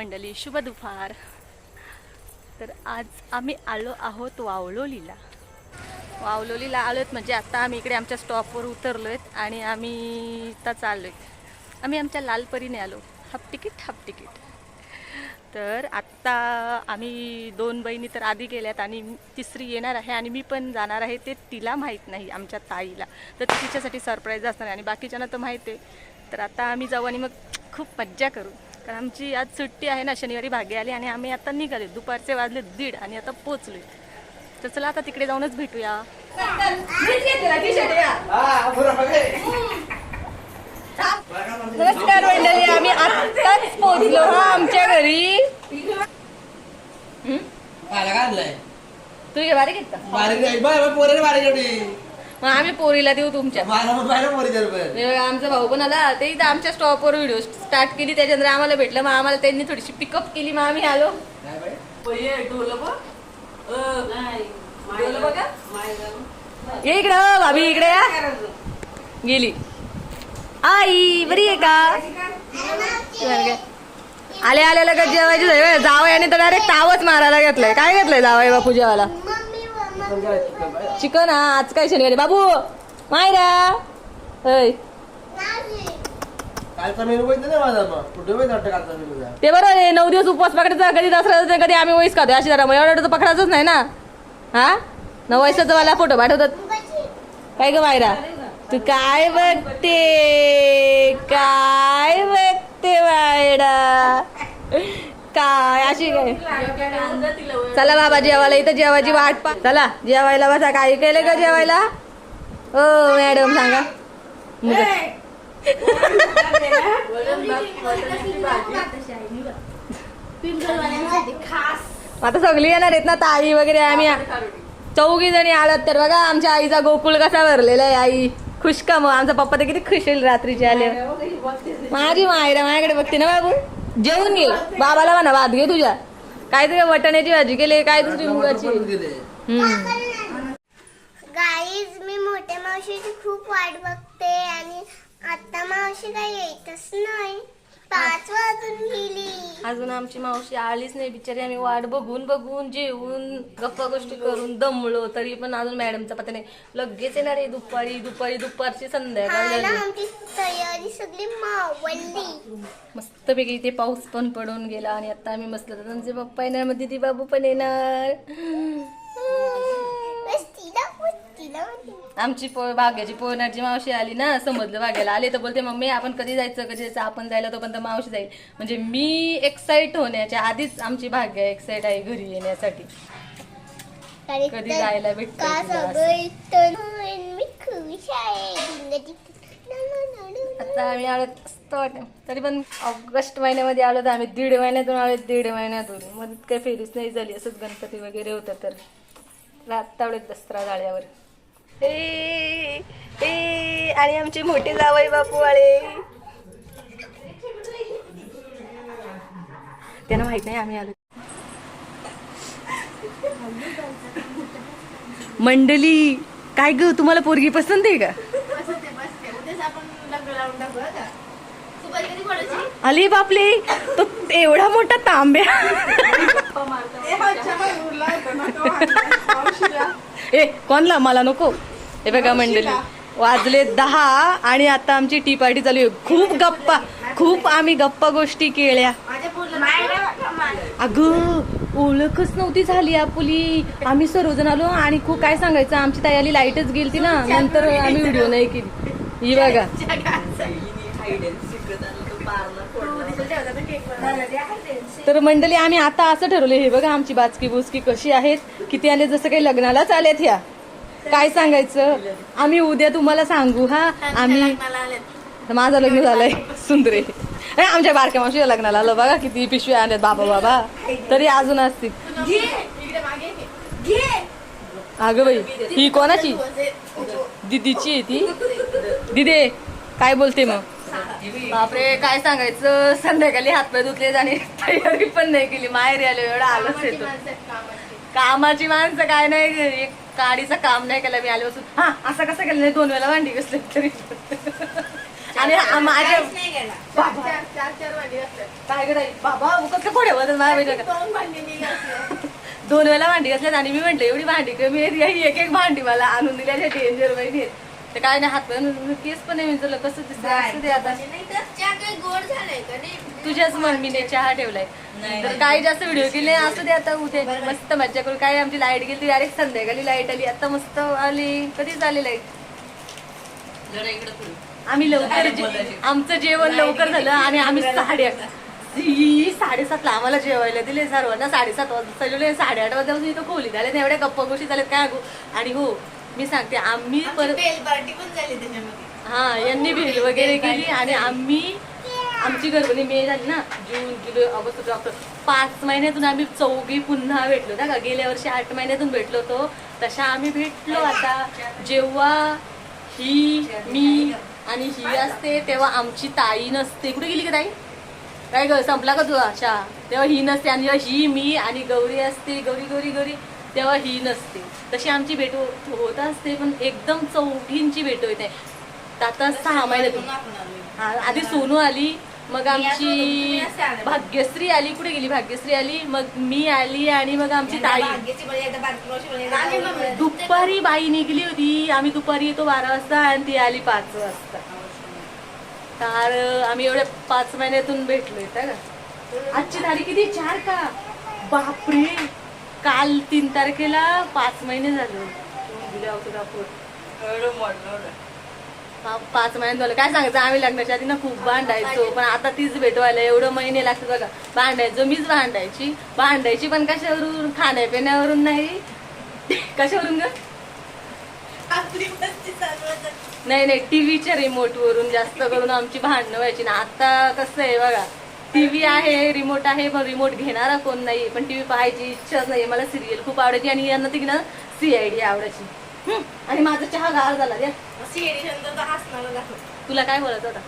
मंडळी शुभ दुपार. तर आज आम्ही आलो आहोत वावलोलीला. वावलोलीला आलोत म्हणजे आता आम्ही इकडे आमच्या स्टॉपवर उतरलो आहेत आणि आम्ही आता चाललो आहेत आम्ही आमच्या लालपरीने आलो. Half ticket half ticket. तर आत्ता आम्ही दोन बहिणी तर आधी गेल्यात आणि तिसरी येणार आहे आणि मी पण जाणार आहे ते तिला माहीत नाही आमच्या ताईला. तर तिच्यासाठी सरप्राईज असणार आहे आणि बाकीच्यांना तर माहीत आहे. तर आता आम्ही जाऊ आणि मग खूप मज्जा करू. आमची आज सुट्टी आहे ना शनिवारी भागे आली आणि आम्ही आता निघाले. दुपारचे वाजले दीड आणि आता पोचलो तर चला आता तिकडे जाऊनच भेटूया. नमस्कार मंडळी आम्ही आत्ताच पोहोचलो. हा आमच्या घरी. तू ये बारीक आहेत का? बारीक बारीक एवढी. मग आम्ही पोरीला देऊ तुमच्या. हे बघा, आमचा भाऊ पण आला. ते इथं आमच्या स्टॉपवर व्हिडिओ स्टार्ट केली. त्याच्यानंतर आम्हाला भेटलं. मग आम्हाला त्यांनी थोडीशी पिकअप केली. मग आम्ही आलो? ये इकडं भाभी इकडे या. गेली. आई बरी आहे का? बरं काय? आले आले लगेच जेवायची. जावयाने तर डायरेक्ट तावच मारायला घेतलंय. काय घेतलंय जावई बापू जेवायला? चिकन हा आज काय शनिवारी? बाबू मायरा! होय कालचा मेनू बघितलं ना माझा मग? कुठे माहिती वाटतं कालचा मेनू तुझा? ते बरोबर आहे नऊ दिवस उपवास पकडायचा कधी दसरा कधी आम्ही वैस खातो अशी जरा एवढं तर पकडायचंच नाही ना? हा? नऊ वयसाचा मला फोटो पाठवतात. काय ग मायरा? तू काय बघते? काय बघते मायरा? काय अशी काय? चला बाबा जेवायला इथं जेवायची वाट पा चला जेवायला बसा. काय केलं का जेवायला? हो मॅडम सांगा. आता सगळी येणार आहेत ना ताई वगैरे आम्ही चौघी जणी आलात तर बघा आमच्या आईचा गोकुळ कसा भरलेला आहे आई. खुश का मग? आमचा पप्पा तर किती खुश होईल रात्रीचे आले माझी मायरा माझ्याकडे बघते ना बाबू. जेवून घे बाबाला म्हणा भात घे तुझ्या. काय तुझ्या वटाण्याची भाजी केली काय दुसरी मुगाची. गाईज मी मोठ्या मावशीची खूप वाट बघते आणि आता मावशी काही येतच नाही. पाच वाजून गेली. अजून आमची मावशी आलीच नाही बिचारी आम्ही वाट बघून बघून जेवून गप्पा गोष्टी करून दमलो तरी पण अजून मॅडमचा पत्ता नाही लगेच येणार आहे दुपारी दुपारी दुपारची संध्याकाळ ना झाली. आमची तयारी सगळी मावळली. मस्तपैकी इथे पाऊस पण पडून गेला आणि आता आम्ही मस्त त्यांचे पप्पा येणार मग दिदी बाबू पण येणार बस तिला पण तिला पण. आमची पो भाग्याची पोहण्याची मावशी आली ना समजलं भाग्याला आले तर बोलते मम्मी आपण कधी जायचं? कधी जायचं? आपण जायला तोपर्यंत मावशी जाईल. म्हणजे मी एक्साइट होण्याच्या आधीच आमची भाग्य एक्साइट आहे घरी येण्यासाठी. कधी जायला भेटतं आता आम्ही आलो वाटतं. तरी पण ऑगस्ट महिन्यामध्ये आलो तर आम्ही दीड महिन्यातून आलो दीड महिन्यातून. मग काही फेरीच नाही झाली असंच गणपती वगैरे होतं तर. रात आवडत दसरा जाळ्यावर. ए ए आणि आमचे मोठे जावई बापू आले त्यांना माहीत नाही आम्ही आलो. मंडली काय ग तुम्हाला पोरगी पसंत आहे का? अली बापले तो एवढा मोठा तांब्या. ए कोणला? मला नको. हे बघा मंडळी. वाजले दहा आणि आता आमची टी पार्टी चालू आहे. खूप गप्पा. खूप आम्ही गप्पा गोष्टी केल्या. अगं ओळखच नव्हती झाली आपली आम्ही सर्वजण आलो आणि खूप काय सांगायचं आमची आली लाईटच गेलती ना. नंतर आम्ही व्हिडिओ नाही केली. ही बघा. तर मंडळी आम्ही आता असं ठरवलं हे बघा आमची बाचकी बुचकी कशी आहेत किती आले जसं काही लग्नालाच आल्यात ह्या काय सांगायचं? आम्ही उद्या तुम्हाला सांगू हा? आम्ही माझं लग्न झालंय सुंदरे. आमच्या बारक्या मावशीच्या लग्नाला आलं. बघा किती पिशव्या आल्यात बाबा बाबा. तरी अजून असतील. अगं बाई ही कोणाची? दिदीची ती. दिदे काय बोलते मग? बापरे काय सांगायचं? संध्याकाळी हातपाय धुतले आणि तयारी पण नाही केली. माहेरी आलो एवढा आलंच येतो कामाची माणसं काय नाही एक काडीचं काम नाही केलं मी आल्यापासून. हा असं कसं केलं? नाही दोन वेळा भांडी कसले तरी. आणि माझ्या. काय करायचं बाबा कसं कोडे होतं? दोन वेळेला भांडी घातल्यात आणि मी म्हंटल एवढी भांडी कमी आहेत ही एक एक भांडी मला आणून दिल्या डेंजर बहिणी ते काय नाही हात केस पण नाही विचारलं कसं दिसतं आता. तुझ्याच मम्मीने चहा ठेवलाय. तर. काही जास्त व्हिडिओ केले? असू दे आता उद्या. मस्त मज्जा करू. काय आमची लाइट गेली? डायरेक्ट संध्याकाळी लाइट आली. आता मस्त आली. कधीच आली लाइट आम्ही लवकर आमचं जेवण लवकर झालं आणि आम्ही साडे ही साडेसातला आम्हाला जेवायला दिले सर्वांना. साडेसात वाजता जेवले साडेआठ वाजल्यापासून इथं खोली झाले एवढ्या गप्पा गोष्टी झाल्यात. काय अगो आणि हो मी सांगते आम्ही परत हा यांनी भेल वगैरे केली आणि आम्ही आमची गर्भणी मे झाली ना जून जुलै ऑगस्ट ऑक्टोबर. पाच महिन्यातून आम्ही चौघी पुन्हा भेटलो. ना का गेल्या वर्षी आठ महिन्यातून भेटलो होतो. तशा आम्ही भेटलो आता. जेव्हा ही मी आणि ही असते तेव्हा आमची ताई नसते. कुठे गेली का ताई? काय ग संपला का तुझा अच्छा तेव्हा ही नसते आणि जेव्हा ही मी आणि गौरी असते गौरी गौरी गौरी तेव्हा ही नसते. तशी आमची भेट हो-, होत असते पण एकदम चौघींची भेट होते. आता सहा महिन्यातून. आधी सोनू आली मग आमची. भाग्यश्री आली. कुठे गेली भाग्यश्री आली? मग मी आली आणि मग आमची ताई. दुपारी बाई निघली होती. आम्ही दुपारी येतो बारा वाजता आणि ती आली पाच वाजता. तर आम्ही एवढ्या पाच महिन्यातून भेटलोय का? आजची तारीख किती? चार का? बापरे! काल तीन तारखेला पाच महिने झाले. पाच महिन्यात झालं. काय सांगायचं? आम्ही लग्नाच्या आधी ना खूप भांडायचो. पण आता तीच भेटवायला एवढं महिने लागतात बघा. भांडायचो. मीच भांडायची. भांडायची पण कशावरून? खाण्यापिण्यावरून नाही. कशावरून ग. नाही नाही. टीव्हीच्या रिमोट वरून जास्त करून आमची भांडणं व्हायची. ना आता कसं आहे बघा. टीव्ही आहे रिमोट आहे पण रिमोट घेणारा कोण नाही. पण टीव्ही पाहायची इच्छाच नाही. मला सिरियल खूप आवडायची. आणि यांना तिकडं सीआयडी आवडायची. आणि माझा चहा गार झाला द्या हसणारच दाखव. तुला काय बोलत होता?